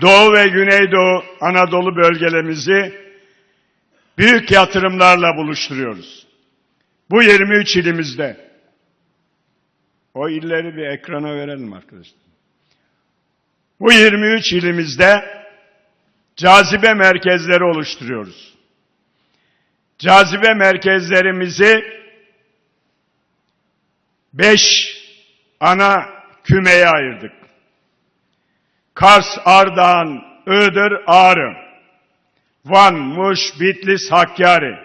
Doğu ve Güneydoğu Anadolu bölgelerimizi büyük yatırımlarla buluşturuyoruz. Bu 23 ilimizde. O illeri bir ekrana verelim arkadaşlar. Bu 23 ilimizde cazibe merkezleri oluşturuyoruz. Cazibe merkezlerimizi beş ana kümeye ayırdık. Kars, Ardahan, Iğdır, Ağrı, Van, Muş, Bitlis, Hakkari,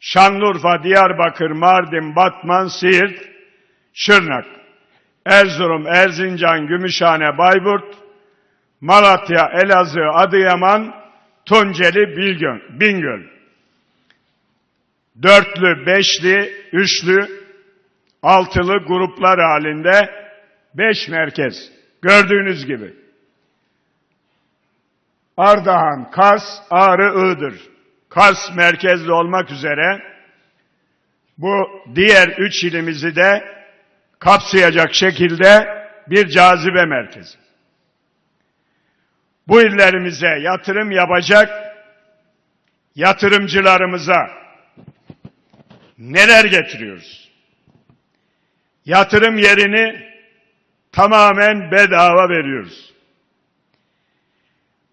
Şanlıurfa, Diyarbakır, Mardin, Batman, Siirt, Şırnak, Erzurum, Erzincan, Gümüşhane, Bayburt, Malatya, Elazığ, Adıyaman, Tunceli, Bilgön, Bingöl. Dörtlü, beşli, üçlü, altılı gruplar halinde beş merkez. Gördüğünüz gibi. Ardahan, Kars, Ağrı, Iğdır. Kars merkezli olmak üzere bu diğer üç ilimizi de kapsayacak şekilde bir cazibe merkezi. Bu illerimize yatırım yapacak yatırımcılarımıza neler getiriyoruz? Yatırım yerini tamamen bedava veriyoruz.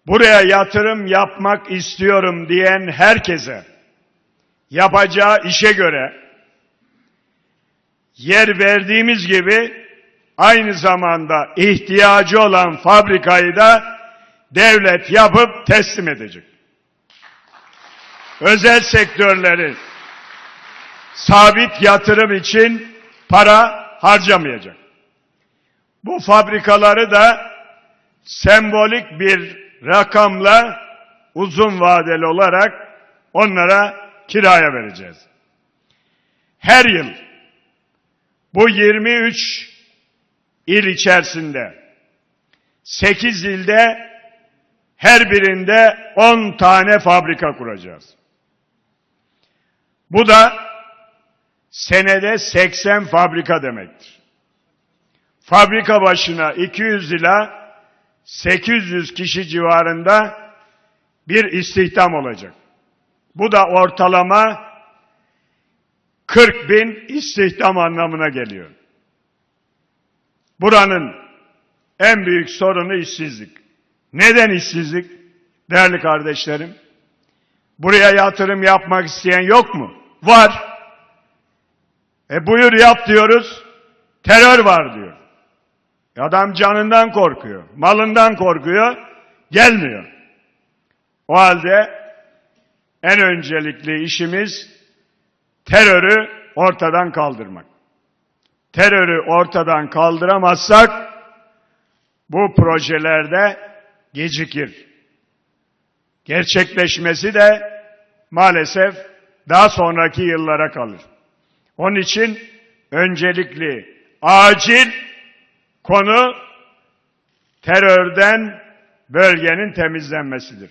Buraya yatırım yapmak istiyorum diyen herkese yapacağı işe göre yer verdiğimiz gibi aynı zamanda ihtiyacı olan fabrikayı da devlet yapıp teslim edecek. Özel sektörleri sabit yatırım için para harcamayacak. Bu fabrikaları da sembolik bir rakamla uzun vadeli olarak onlara kiraya vereceğiz. Her yıl bu 23 il içerisinde 8 ilde her birinde 10 tane fabrika kuracağız. Bu da senede 80 fabrika demektir. Fabrika başına 200 ila 800 kişi civarında bir istihdam olacak. Bu da ortalama 40 bin istihdam anlamına geliyor. Buranın en büyük sorunu işsizlik. Neden işsizlik? Değerli kardeşlerim, buraya yatırım yapmak isteyen yok mu? Var. E buyur yap diyoruz, terör var diyor. Adam canından korkuyor, malından korkuyor, gelmiyor. O halde en öncelikli işimiz terörü ortadan kaldırmak. Terörü ortadan kaldıramazsak bu projelerde gecikir. Gerçekleşmesi de maalesef daha sonraki yıllara kalır. Onun için öncelikli, acil konu terörden bölgenin temizlenmesidir.